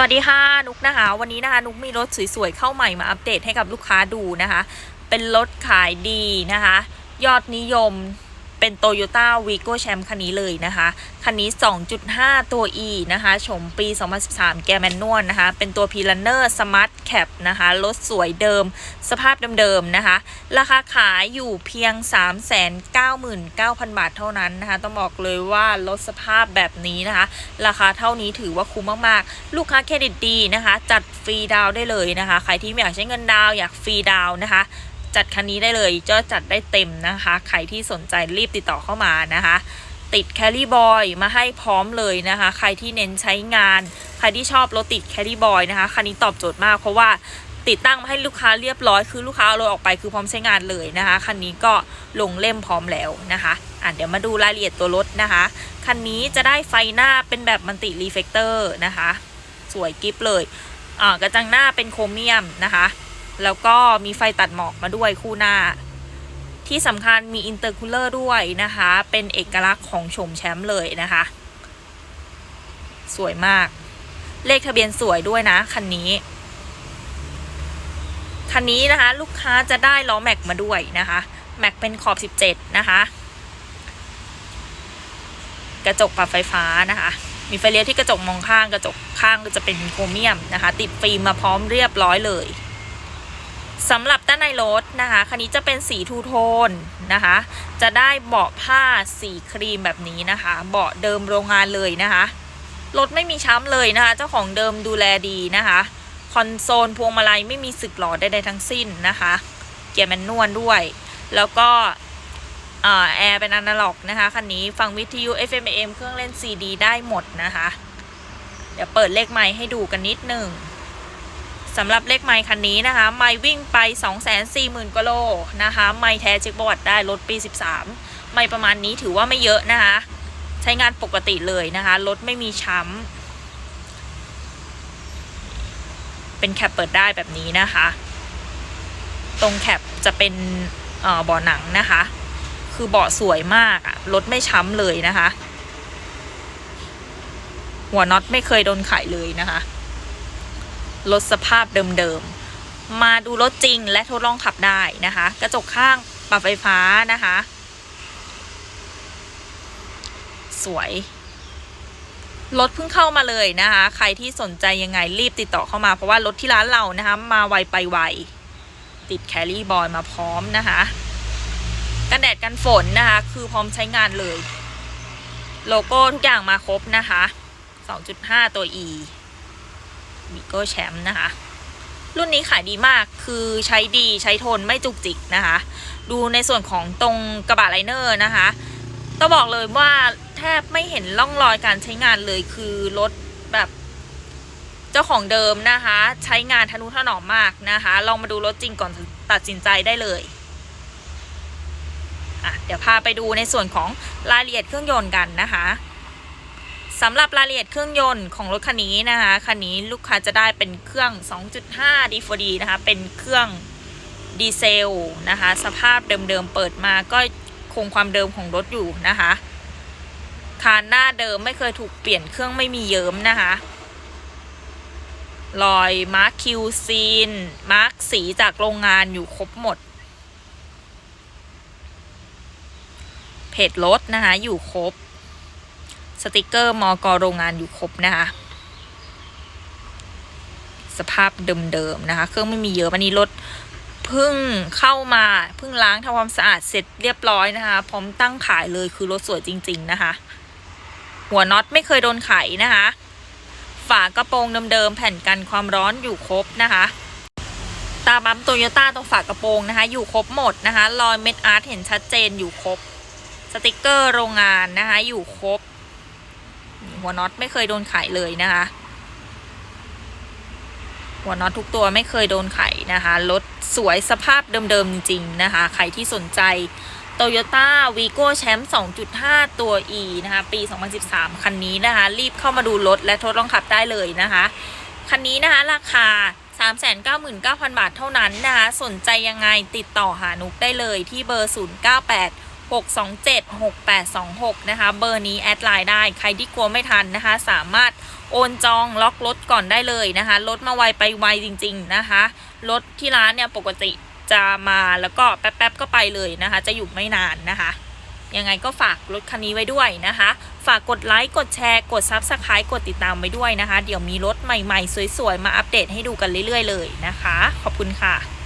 สวัสดีค่ะนุกนะคะ วันนี้นะคะนุกมีรถสวยๆเข้าใหม่มาอัปเดตให้กับลูกค้าดูนะคะ เป็นรถขายดีนะคะ ยอดนิยม เป็น Toyota v i g o Champ คันนี้เลยนะคะ คันนี้ 2.5 ตัว E นะคะชมปี 2013 แกแมนนวลนะคะ เป็นตัว p l a n n e r Smart Cap นะคะรถสวยเดิม สภาพเดิมๆนะคะ ราคาขายอยู่เพียง 399,000 บาทเท่านั้นนะคะ ต้องบอกเลยว่ารถสภาพแบบนี้นะคะ ราคาเท่านี้ถือว่าคุ้มมากๆ ลูกค้าเครดิตดีนะคะ จัดฟรีดาวได้เลยนะคะ ใครที่ไม่อยากใช้เงินดาวอยากฟรีดาวนะคะ จัดคันนี้ได้เลยจะจัดได้เต็มนะคะ ใครที่สนใจรีบติดต่อเข้ามานะคะ ติดแคลรี่บอยมาให้พร้อมเลยนะคะ ใครที่เน้นใช้งาน ใครที่ชอบรถติดแคลรี่บอยนะคะ คันนี้ตอบโจทย์มากเพราะว่าติดตั้งมาให้ลูกค้าเรียบร้อยคือลูกค้าเอารถออกไปคือพร้อมใช้งานเลยนะคะ คันนี้ก็ลงเล่มพร้อมแล้วนะคะอะเดี๋ยวมาดูรายละเอียดตัวรถนะคะ คันนี้จะได้ไฟหน้าเป็นแบบมันติรีเฟกเตอร์นะคะ สวยกิฟเลยอ่ากระจังหน้าเป็นโครเมียมนะคะ แล้วก็มีไฟตัดหมอกมาด้วยคู่หน้า ที่สำคัญมีอินเตอร์คูลเลอร์ด้วยนะคะ เป็นเอกลักษณ์ของโฉมแชมป์เลยนะคะ สวยมาก เลขทะเบียนสวยด้วยนะคันนี้ คันนี้นะคะ ลูกค้าจะได้ล้อแม็กมาด้วยนะคะแม็กเป็นขอบ 17 นะคะ กระจกปรับไฟฟ้านะคะ มีไฟเลี้ยวที่กระจกมองข้างกระจกข้างก็จะเป็นโครเมียมนะคะ ติดฟิล์มมาพร้อมเรียบร้อยเลย สำหรับด้านในรถนะคะคันนี้จะเป็นสีทูโทนนะคะ จะได้เบาะผ้าสีครีมแบบนี้นะคะ เบาะเดิมโรงงานเลยนะคะ รถไม่มีช้ำเลยนะคะ เจ้าของเดิมดูแลดีนะคะ คอนโซลพวงมาลัยไม่มีสึกหรอดใดๆทั้งสิ้นนะคะ เกียร์แมนนวลด้วย แล้วก็แอร์เป็นอนาล็อกนะคะคันนี้ฟังวิทยุ FM AM เครื่องเล่น CD ได้หมดนะคะ เดี๋ยวเปิดเลขไมค์ให้ดูกันนิดหนึ่ง สำหรับเลขไมค์คันนี้นะคะ ไมค์วิ่งไป 240,000กิโลนะคะ ไมค์แท้เช็คประวัติได้รถปี 13 ไมค์ประมาณนี้ถือว่าไม่เยอะนะคะ ใช้งานปกติเลยนะคะ รถไม่มีช้ำ เป็นแคปเปิดได้แบบนี้นะคะ ตรงแคปจะเป็นเอ่อเบาะหนังนะคะ คือเบาะสวยมากอะรถไม่ช้ำเลยนะคะ หัวน็อตไม่เคยโดนไขเลยนะคะ รถสภาพเดิมๆ มาดูรถจริงและทดลองขับได้นะคะ กระจกข้างปรับไฟฟ้านะคะ สวยรถเพิ่งเข้ามาเลยนะคะ ใครที่สนใจยังไงรีบติดต่อเข้ามาเพราะว่ารถที่ร้านเรานะคะ มาไวไปไว ติดแคลรี่บอยมาพร้อมนะคะกันแดดกันฝนนะคะ คือพร้อมใช้งานเลย โลโก้ทุกอย่างมาครบนะคะ 2.5 ตัว E บิโก้แชมป์นะคะ รุ่นนี้ขายดีมากคือใช้ดีใช้ทนไม่จุกจิกนะคะ ดูในส่วนของตรงกระบะไลเนอร์นะคะต้องบอกเลยว่าแทบไม่เห็นร่องรอยการใช้งานเลยคือรถแบบเจ้าของเดิมนะคะ ใช้งานทนุถนอมมากนะคะ ลองมาดูรถจริงก่อนตัดสินใจได้เลยอะเดี๋ยวพาไปดูในส่วนของรายละเอียดเครื่องยนต์กันนะคะ สำหรับรายละเอียดเครื่องยนต์ของรถคันนี้นะคะ คันนี้ลูกค้าจะได้เป็นเครื่อง 2.5 D4D นะคะ เป็นเครื่องดีเซลนะคะ สภาพเดิมๆเปิดมาก็คงความเดิมของรถอยู่นะคะคานหน้าเดิมไม่เคยถูกเปลี่ยนเครื่องไม่มีเยิ้มนะคะรอยมาร์คคิวซีน มาร์คสีจากโรงงานอยู่ครบหมด เพจรถนะคะอยู่ครบ สติกเกอร์มอกโรงงานอยู่ครบนะคะ สภาพเดิมๆนะคะ เครื่องไม่มีเยอะวันนี้รถเพิ่งเข้ามาเพิ่งล้างทำความสะอาดเสร็จเรียบร้อยนะคะ พร้อมตั้งขายเลยคือรถสวยจริง ๆนะคะ หัวน็อตไม่เคยโดนไขนะคะ ฝากระโปรงเดิมๆแผ่นกันความร้อนอยู่ครบนะคะตาบัมโตโยต้าตรงฝากระโปรงนะคะ อยู่ครบหมดนะคะรอยเม็ดอาร์ตเห็นชัดเจนอยู่ครบ สติกเกอร์โรงงานนะคะ อยู่ครบ หัวน็อตไม่เคยโดนไขเลยนะคะ หัวน็อตทุกตัวไม่เคยโดนไขนะคะรถสวยสภาพเดิมๆจริงๆนะคะ ใครที่สนใจ Toyota Vigo Champ 2.5 ตัว E นะคะ ปี 2013 คันนี้นะคะ รีบเข้ามาดูรถและทดลองขับได้เลยนะคะ คันนี้นะคะราคา 399,000 บาทเท่านั้นนะคะ สนใจยังไงติดต่อหานุกได้เลยที่เบอร์ 098 627 6826 นะคะ เบอร์นี้แอดไลน์ได้ใครที่กลัวไม่ทันนะคะ สามารถโอนจองล็อกรถก่อนได้เลยนะคะรถมาไวไปไวจริง ๆนะคะรถที่ร้านเนี่ยปกติจะมาแล้วก็แป๊บๆก็ไปเลยนะคะ จะอยู่ไม่นานนะคะยังไงก็ฝากรถคันนี้ไว้ด้วยนะคะ ฝากกดไลค์ กดแชร์ กด Subscribe กดติดตามไว้ด้วยนะคะ เดี๋ยวมีรถใหม่ๆ สวยๆ มาอัปเดตให้ดูกันเรื่อยๆ เลยนะคะ ขอบคุณค่ะ